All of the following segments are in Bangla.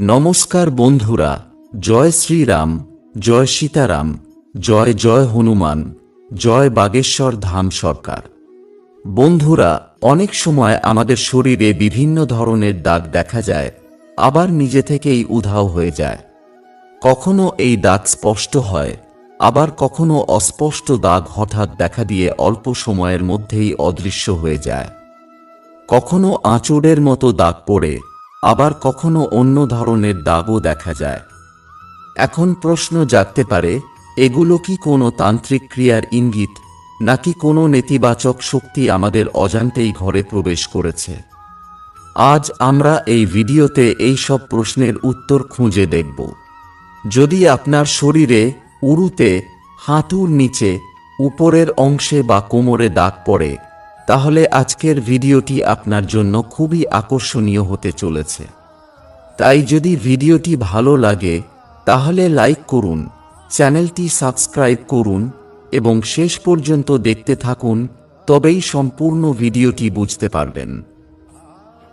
নমস্কার বন্ধুরা, জয় শ্রীরাম, জয় সীতারাম, জয় জয় হনুমান, জয় বাগেশ্বর ধাম সরকার। বন্ধুরা, অনেক সময় আমাদের শরীরে বিভিন্ন ধরনের দাগ দেখা যায়, আবার নিজে থেকেই উধাও হয়ে যায়। কখনো এই দাগ স্পষ্ট হয়, আবার কখনো অস্পষ্ট দাগ হঠাৎ দেখা দিয়ে অল্প সময়ের মধ্যেই অদৃশ্য হয়ে যায়। কখনো আঁচড়ের মতো দাগ পড়ে আবার কখনো অন্য ধরনের দাগও দেখা যায়। এখন প্রশ্ন জাগতে পারে, এগুলো কি কোনো তান্ত্রিক ক্রিয়ার ইঙ্গিত, নাকি কোনো নেতিবাচক শক্তি আমাদের অজান্তেই ঘরে প্রবেশ করেছে? আজ আমরা এই ভিডিওতে এই সব প্রশ্নের উত্তর খুঁজে দেখব। যদি আপনার শরীরে উরুতে, হাঁটুর নিচে, উপরের অংশে বা কোমরে দাগ পড়ে তাহলে আজকের ভিডিওটি আপনার জন্য খুবই আকর্ষণীয় হতে চলেছে। তাই যদি ভিডিওটি ভালো লাগে, তাহলে লাইক করুন, চ্যানেলটি সাবস্ক্রাইব করুন, এবং শেষ পর্যন্ত দেখতে থাকুন, তবেই সম্পূর্ণ ভিডিওটি বুঝতে পারবেন।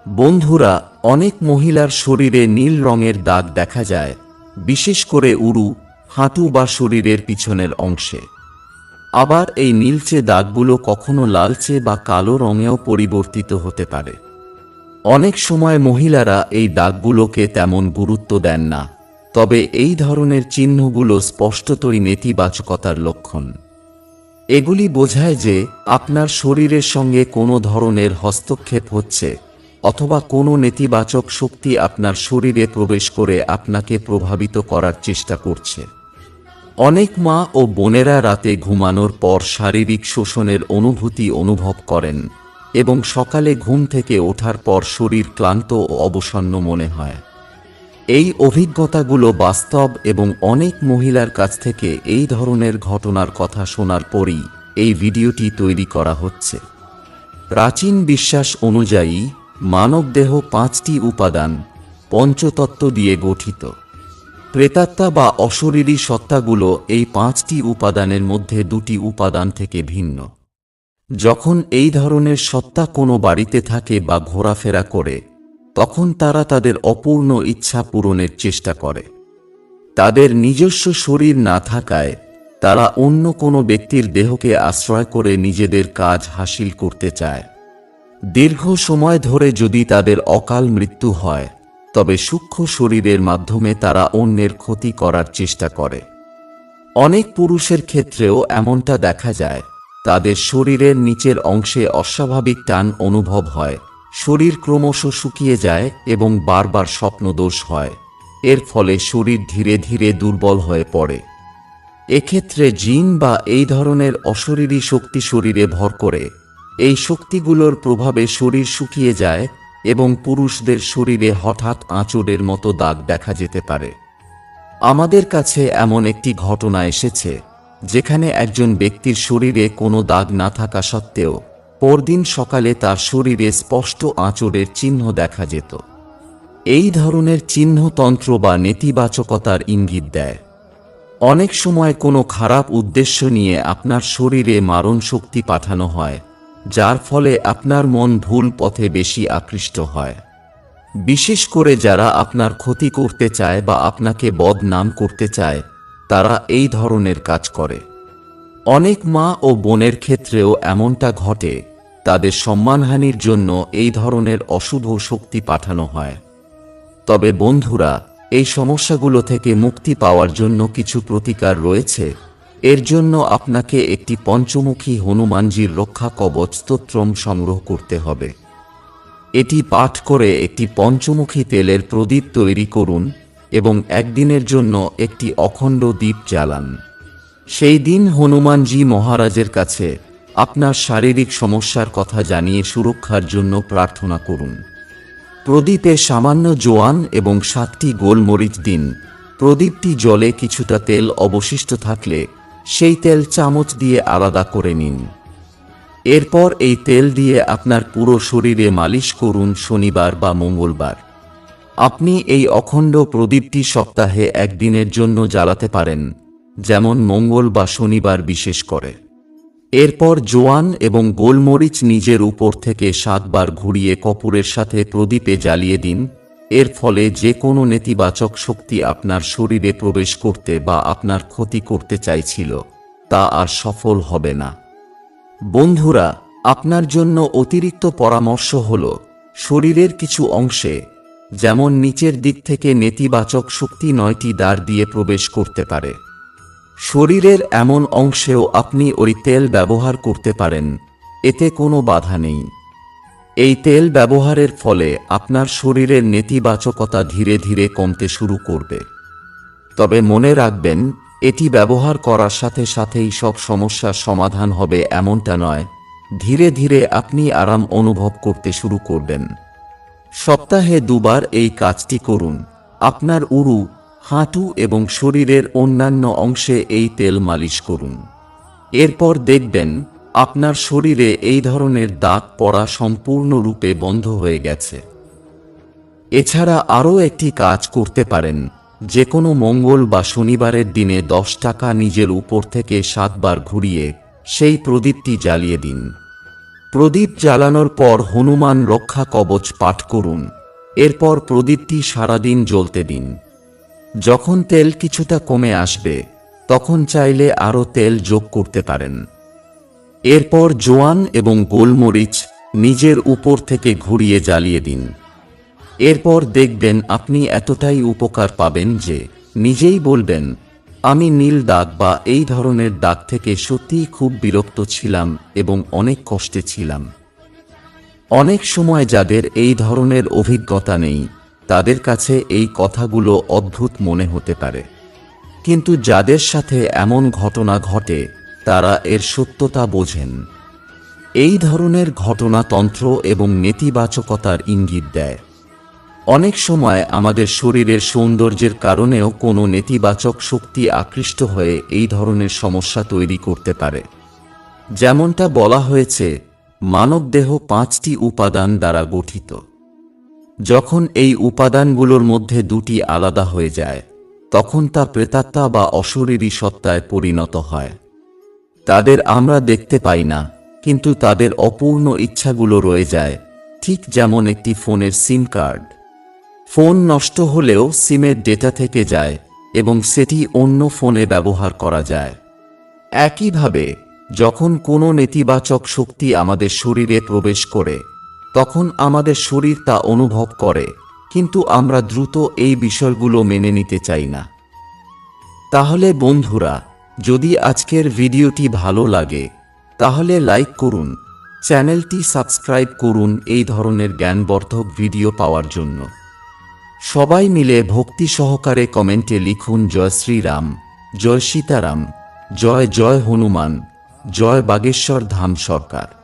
বন্ধুরা, অনেক মহিলার শরীরে নীল রঙের দাগ দেখা যায়, বিশেষ করে উরু, হাঁটু বা শরীরের পিছনের অংশে। আবার এই নীলচে দাগগুলো কখনো লালচে বা কালো রঙেও পরিবর্তিত হতে পারে। অনেক সময় মহিলারা এই দাগগুলোকে তেমন গুরুত্ব দেন না, তবে এই ধরনের চিহ্নগুলো স্পষ্টতই নেতিবাচকতার লক্ষণ। এগুলি বোঝায় যে আপনার শরীরের সঙ্গে কোনো ধরনের হস্তক্ষেপ হচ্ছে, অথবা কোনো নেতিবাচক শক্তি আপনার শরীরে প্রবেশ করে আপনাকে প্রভাবিত করার চেষ্টা করছে। অনেক মা ও বোনেরা রাতে ঘুমানোর পর শারীরিক শোষণের অনুভূতি অনুভব করেন এবং সকালে ঘুম থেকে ওঠার পর শরীর ক্লান্ত ও অবসন্ন মনে হয়। এই অভিজ্ঞতাগুলো বাস্তব এবং অনেক মহিলার কাছ থেকে এই ধরনের ঘটনার কথা শোনার পরই এই ভিডিওটি তৈরি করা হচ্ছে। প্রাচীন বিশ্বাস অনুযায়ী, মানবদেহ পাঁচটি উপাদান পঞ্চতত্ত্ব দিয়ে গঠিত। প্রেতাত্মা বা অশরীরী সত্তাগুলো এই পাঁচটি উপাদানের মধ্যে দুটি উপাদান থেকে ভিন্ন। যখন এই ধরনের সত্তা কোনো বাড়িতে থাকে বা ঘোরাফেরা করে, তখন তারা তাদের অপূর্ণ ইচ্ছা পূরণের চেষ্টা করে। তাদের নিজস্ব শরীর না থাকায় তারা অন্য কোনো ব্যক্তির দেহকে আশ্রয় করে নিজেদের কাজ হাসিল করতে চায়। দীর্ঘ সময় ধরে যদি তাদের অকাল মৃত্যু হয় তবে সূক্ষ্ম শরীরের মাধ্যমে তারা অন্যের ক্ষতি করার চেষ্টা করে। অনেক পুরুষের ক্ষেত্রেও এমনটা দেখা যায়, তাদের শরীরের নিচের অংশে অস্বাভাবিক টান অনুভব হয়, শরীর ক্রমশ শুকিয়ে যায় এবং বারবার স্বপ্নদোষ হয়, এর ফলে শরীর ধীরে ধীরে দুর্বল হয়ে পড়ে। এক্ষেত্রে জিন বা এই ধরনের অশরীরী শক্তি শরীরে ভর করে, এই শক্তিগুলোর প্রভাবে শরীর শুকিয়ে যায় এবং পুরুষদের শরীরে হঠাৎ আঁচড়ের মতো দাগ দেখা যেতে পারে। আমাদের কাছে এমন একটি ঘটনা এসেছে, যেখানে একজন ব্যক্তির শরীরে কোনো দাগ না থাকা সত্ত্বেও পরদিন সকালে তার শরীরে স্পষ্ট আঁচড়ের চিহ্ন দেখা যেত। এই ধরনের চিহ্নতন্ত্র বা নেতিবাচকতার ইঙ্গিত দেয়। অনেক সময় কোনো খারাপ উদ্দেশ্য নিয়ে আপনার শরীরে মারণ শক্তি পাঠানো হয় যার ফলে আপনার মন ভুল পথে বেশি আকৃষ্ট হয়। বিশেষ করে যারা আপনার ক্ষতি করতে চায় বা আপনাকে বদনাম করতে চায়, তারা এই ধরনের কাজ করে। অনেক মা ও বোনের ক্ষেত্রেও এমনটা ঘটে, তাদের সম্মানহানির জন্য এই ধরনের অশুভ শক্তি পাঠানো হয়। তবে বন্ধুরা, এই সমস্যাগুলো থেকে মুক্তি পাওয়ার জন্য কিছু প্রতিকার রয়েছে? এর জন্য আপনাকে একটি পঞ্চমুখী হনুমানজির রক্ষা কবচ স্তোত্রম সংগ্রহ করতে হবে। এটি পাঠ করে একটি পঞ্চমুখী তেলের প্রদীপ তৈরি করুন এবং একদিনের জন্য একটি অখণ্ড দ্বীপ জ্বালান। সেই দিন হনুমানজি মহারাজের কাছে আপনার শারীরিক সমস্যার কথা জানিয়ে সুরক্ষার জন্য প্রার্থনা করুন। প্রদীপে সামান্য জোয়ান এবং সাতটি গোলমরিচ দিন। প্রদীপটি জলে কিছুটা তেল অবশিষ্ট থাকলে সেই তেল চামচ দিয়ে আলাদা করে নিন। এরপর এই তেল দিয়ে আপনার পুরো শরীরে মালিশ করুন শনিবার বা মঙ্গলবার। আপনি এই অখণ্ড প্রদীপটি সপ্তাহে একদিনের জন্য জ্বালাতে পারেন, যেমন মঙ্গল বা শনিবার বিশেষ করে। এরপর জোয়ান এবং গোলমরিচ নিজের উপর থেকে সাতবার ঘুরিয়ে কপুরের সাথে প্রদীপে জ্বালিয়ে দিন এর ফলে যে কোনো নেতিবাচক শক্তি আপনার শরীরে প্রবেশ করতে বা আপনার ক্ষতি করতে চাইছিল, তা আর সফল হবে না। বন্ধুরা, আপনার জন্য অতিরিক্ত পরামর্শ হল শরীরের কিছু অংশে, যেমন নিচের দিক থেকে নেতিবাচক শক্তি নয়টি দ্বার দিয়ে প্রবেশ করতে পারে। শরীরের এমন অংশেও আপনি ওই তেল ব্যবহার করতে পারেন, এতে কোনো বাধা নেই। এই তেল ব্যবহারের ফলে আপনার শরীরের নেতিবাচকতা ধীরে ধীরে কমতে শুরু করবে। তবে মনে রাখবেন, এটি ব্যবহার করার সাথে সাথেই সব সমস্যার সমাধান হবে এমনটা নয়। ধীরে ধীরে আপনি আরাম অনুভব করতে শুরু করবেন। সপ্তাহে দুবার এই কাজটি করুন। আপনার উরু, হাঁটু এবং শরীরের অন্যান্য অংশে এই তেল মালিশ করুন। এরপর দেখবেন আপনার শরীরে এই ধরনের দাগ পড়া সম্পূর্ণরূপে বন্ধ হয়ে গেছে। এছাড়া আরও একটি কাজ করতে পারেন। যে কোনো মঙ্গল বা শনিবারের দিনে দশ টাকা নিজের উপর থেকে সাতবার ঘুরিয়ে সেই প্রদীপটি জ্বালিয়ে দিন। প্রদীপ জ্বালানোর পর হনুমান রক্ষা কবচ পাঠ করুন। এরপর প্রদীপটি সারাদিন জ্বলতে দিন। যখন তেল কিছুটা কমে আসবে, তখন চাইলে আরও তেল যোগ করতে পারেন। এরপর জোয়ান এবং গোলমরিচ নিজের উপর থেকে ঘুরিয়ে জ্বালিয়ে দিন। এরপর দেখবেন আপনি এতটাই উপকার পাবেন যে নিজেই বলবেন, আমি নীল দাগ বা এই ধরনের দাগ থেকে সত্যিই খুব বিরক্ত ছিলাম এবং অনেক কষ্টে ছিলাম। অনেক সময় যাদের এই ধরনের অভিজ্ঞতা নেই, তাদের কাছে এই কথাগুলো অদ্ভুত মনে হতে পারে। কিন্তু যাদের সাথে এমন ঘটনা ঘটে তারা এর সত্যতা বোঝেন। এই ধরনের ঘটনা তন্ত্র এবং নেতিবাচকতার ইঙ্গিত দেয়। অনেক সময় আমাদের শরীরের সৌন্দর্যের কারণেও কোনো নেতিবাচক শক্তি আকৃষ্ট হয়ে এই ধরনের সমস্যা তৈরি করতে পারে। যেমনটা বলা হয়েছে, মানবদেহ পাঁচটি উপাদান দ্বারা গঠিত। যখন এই উপাদানগুলোর মধ্যে দুটি আলাদা হয়ে যায়, তখন তা প্রেতাত্মা বা অশরীরী সত্তায় পরিণত হয়। তাদের আমরা দেখতে পাই না, কিন্তু তাদের অপূর্ণ ইচ্ছাগুলো রয়ে যায়, ঠিক যেমন একটি ফোনের সিম কার্ড। ফোন নষ্ট হলেও সিমের ডেটা থেকে যায় এবং সেটি অন্য ফোনে ব্যবহার করা যায়। একইভাবে, যখন কোনো নেতিবাচক শক্তি আমাদের শরীরে প্রবেশ করে, তখন আমাদের শরীর তা অনুভব করে, কিন্তু আমরা দ্রুত এই বিষয়গুলো মেনে নিতে চাই না। তাহলে বন্ধুরা যদি আজকের ভিডিওটি ভালো লাগে, তাহলে লাইক করুন। চ্যানেলটি সাবস্ক্রাইব করুন এই ধরনের জ্ঞানবর্ধক ভিডিও পাওয়ার জন্য। সবাই মিলে ভক্তি সহকারে কমেন্টে লিখুন, জয় শ্রীরাম, জয় সীতারাম, জয় জয় হনুমান, জয় বাগেশ্বর ধাম সরকার।